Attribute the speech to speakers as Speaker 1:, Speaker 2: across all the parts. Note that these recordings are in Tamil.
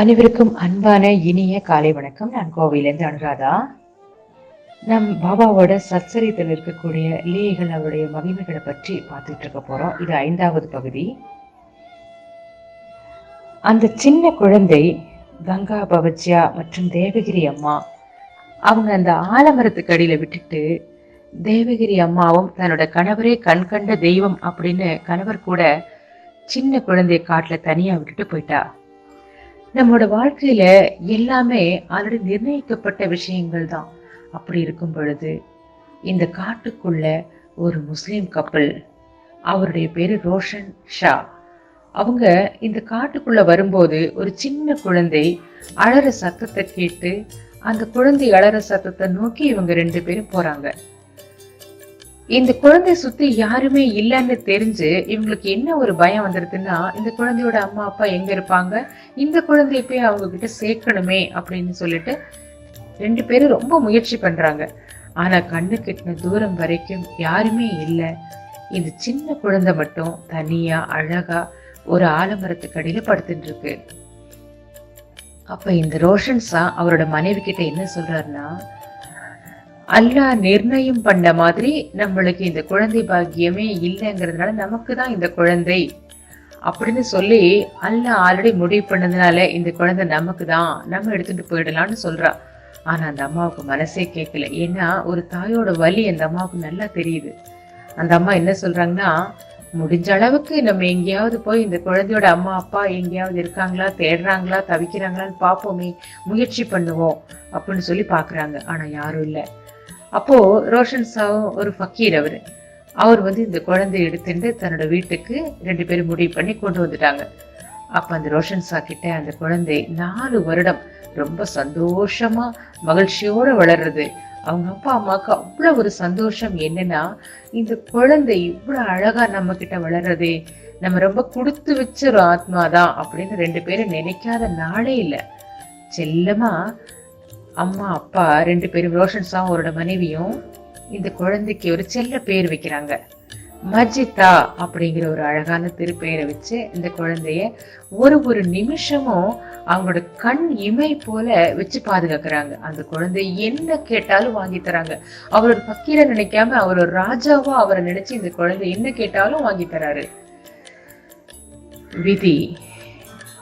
Speaker 1: அனைவருக்கும் அன்பான இனிய காலை வணக்கம். நான் கோவையிலேருந்து அனுராதா. நம் பாபாவோட சச்சரித்தில் இருக்கக்கூடிய லீலைகள் அவருடைய மகிமைகளை பற்றி பார்த்துட்டு இருக்க போறோம். இது ஐந்தாவது பகுதி. அந்த சின்ன குழந்தை கங்கா பவஜ்யா மற்றும் தேவகிரி அம்மா அவங்க அந்த ஆலமரத்துக்கு அடியில் விட்டுட்டு தேவகிரி அம்மாவும் தன்னோட கணவரே கண் கண்ட தெய்வம் அப்படின்னு கணவர் கூட சின்ன குழந்தைய காட்டில் தனியாக விட்டுட்டு போயிட்டா. நம்மளோட வாழ்க்கையில எல்லாமே ஆல்ரெடி நிர்ணயிக்கப்பட்ட விஷயங்கள் தான். அப்படி இருக்கும் பொழுது இந்த காட்டுக்குள்ள ஒரு முஸ்லீம் கப்பல் அவருடைய பேரு ரோஷன் ஷா. அவங்க இந்த காட்டுக்குள்ள வரும்போது ஒரு சின்ன குழந்தை அழற சத்தத்தை கேட்டு அந்த குழந்தை அழற சத்தத்தை நோக்கி இவங்க ரெண்டு பேரும் போறாங்க. இந்த குழந்தை சுத்தி யாருமே இல்லைன்னு தெரிஞ்சு இவங்களுக்கு என்ன ஒரு பயம் வந்துருதுன்னா இந்த குழந்தையோட அம்மா அப்பா எங்க இருப்பாங்க? இந்த குழந்தைய போய் அவங்க கிட்ட சேர்க்கணுமே அப்படின்னு சொல்லிட்டு ரெண்டு பேரும் ரொம்ப முயற்சி பண்றாங்க. ஆனா கண்ணு கெட்டின தூரம் வரைக்கும் யாருமே இல்லை. இந்த சின்ன குழந்தை மட்டும் தனியா அழகா ஒரு ஆலமரத்துக்கு அடியில படுத்துட்டு இருக்கு அப்ப இந்த ரோஷன்ஸா அவரோட மனைவி கிட்ட என்ன சொல்றாருன்னா அல்லாஹ் நிர்ணயம் பண்ண மாதிரி நம்மளுக்கு இந்த குழந்தை பாக்கியமே இல்லைங்கிறதுனால நமக்கு தான் இந்த குழந்தை அப்படின்னு சொல்லி அல்லாஹ் ஆல்ரெடி முடிவு பண்ணதுனால இந்த குழந்தை நமக்கு தான் நம்ம எடுத்துட்டு போயிடலாம்னு சொல்றா. ஆனா அந்த அம்மாவுக்கு மனசே கேட்கல. ஏன்னா ஒரு தாயோட வலி அந்த அம்மாவுக்கு நல்லா தெரியுது. அந்த அம்மா என்ன சொல்றாங்கன்னா முடிஞ்ச அளவுக்கு நம்ம எங்கேயாவது போய் இந்த குழந்தையோட அம்மா அப்பா எங்கேயாவது இருக்காங்களா தேடுறாங்களா தவிக்கிறாங்களான்னு பார்ப்போமே முயற்சி பண்ணுவோம் அப்படின்னு சொல்லி பாக்குறாங்க. ஆனா யாரும் இல்லை. அப்போ ரோஷன் சாவும் ஒரு ஃபக்கீர் அவரு. அவர் வந்து இந்த குழந்தைய எடுத்துட்டு தன்னோட வீட்டுக்கு ரெண்டு பேரும் முடிவு பண்ணி கொண்டு வந்துட்டாங்க. அப்ப அந்த ரோஷன் சா கிட்ட அந்த குழந்தை நாலு வருடம் ரொம்ப சந்தோஷமா மகிழ்ச்சியோட வளர்றது. அவங்க அப்பா அம்மாவுக்கு அவ்வளவு ஒரு சந்தோஷம் என்னன்னா இந்த குழந்தை இவ்வளவு அழகா நம்ம கிட்ட வளர்றதே நம்ம ரொம்ப கொடுத்து வச்ச ஒரு ஆத்மா தான் அப்படின்னு ரெண்டு பேரும் நினைக்காத நாளே இல்லை. செல்லமா அம்மா அப்பா ரெண்டு பேரும் ரோஷன் அவரோட மனைவியும் இந்த குழந்தைக்கு ஒரு செல்ல பேர் வைக்கிறாங்க. மஜிதா அப்படிங்கிற ஒரு அழகான திருப்பெயரை வச்சு இந்த குழந்தைய ஒரு ஒரு நிமிஷமும் அவங்களோட கண் இமை போல வச்சு பாதுகாக்கிறாங்க. அந்த குழந்தை என்ன கேட்டாலும் வாங்கி தராங்க. அவரோட பக்கீர நினைக்காம அவர் ஒரு ராஜாவா அவரை நினைச்சு இந்த குழந்தை என்ன கேட்டாலும் வாங்கி தராரு. விதி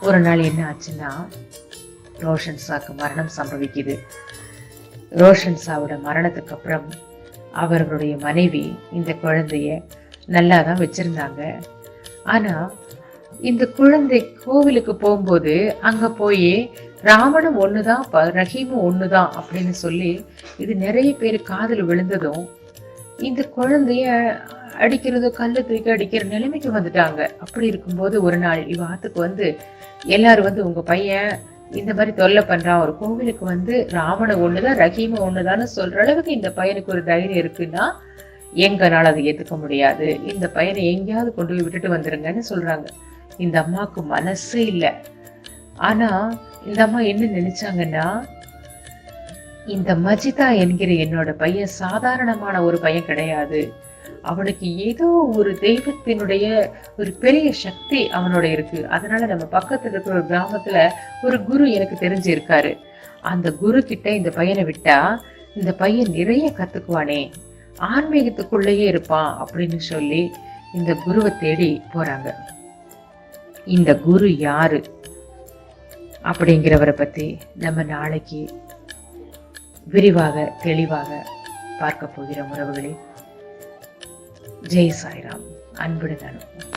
Speaker 1: ஒரு நாள் என்ன ஆச்சுன்னா ரோஷன் சாக்கு மரணம் சம்பவிக்குது. ரோஷன் சாவோட மரணத்துக்கு அப்புறம் அவர்களுடைய மனைவி இந்த குழந்தைய நல்லா தான் வச்சிருந்தாங்க. ஆனா இந்த குழந்தை கோவிலுக்கு போகும்போது அங்க போய் ராவணம் ஒண்ணுதான் ப- ரஹீமும் ஒண்ணுதான் அப்படின்னு சொல்லி இது நிறைய பேர் காதில் விழுந்ததும் இந்த குழந்தைய அடிக்கிறதோ கல்லு தூக்கி அடிக்கிற நிலைமைக்கு வந்துட்டாங்க. அப்படி இருக்கும்போது ஒரு நாள் இவ ஆத்துக்கு வந்து எல்லாரும் வந்து உங்க பையன் இந்த மாதிரி தொல்லை பண்றான் ஒரு கோவிலுக்கு வந்து ராமனை ஒண்ணுதான் ரஹீம ஒண்ணுதான்னு சொல்ற அளவுக்கு இந்த பையனுக்கு ஒரு தைரியம் இருக்குன்னா எங்கனால அதை ஏத்துக்க முடியாது. இந்த பையனை எங்கேயாவது கொண்டு போய் விட்டுட்டு வந்துருங்கன்னு சொல்றாங்க. இந்த அம்மாவுக்கு மனசே இல்லை. ஆனா இந்த அம்மா என்ன நினைச்சாங்கன்னா இந்த மஜிதா என்கிற என்னோட பையன் சாதாரணமான ஒரு பையன் கிடையாது. அவனுக்கு ஏதோ ஒரு தெய்வத்தினுடைய ஒரு பெரிய சக்தி அவனோட இருக்கு. அதனால நம்ம பக்கத்துல இருக்கிற ஒரு கிராமத்துல ஒரு குரு எனக்கு தெரிஞ்சு இருக்காரு அந்த குரு கிட்ட இந்த பையனை விட்டா இந்த பையன் நிறைய கத்துக்குவானே. ஆன்மீகத்துக்குள்ளேயே இருப்பான் அப்படின்னு சொல்லி இந்த குருவை தேடி போறாங்க. இந்த குரு யாரு அப்படிங்கிறவரை பத்தி நம்ம நாளைக்கு விரிவாக தெளிவாக பார்க்க போகிற உறவுகளே. ஜெய் சாய்ராம் அன்புடன் அனுப்பும்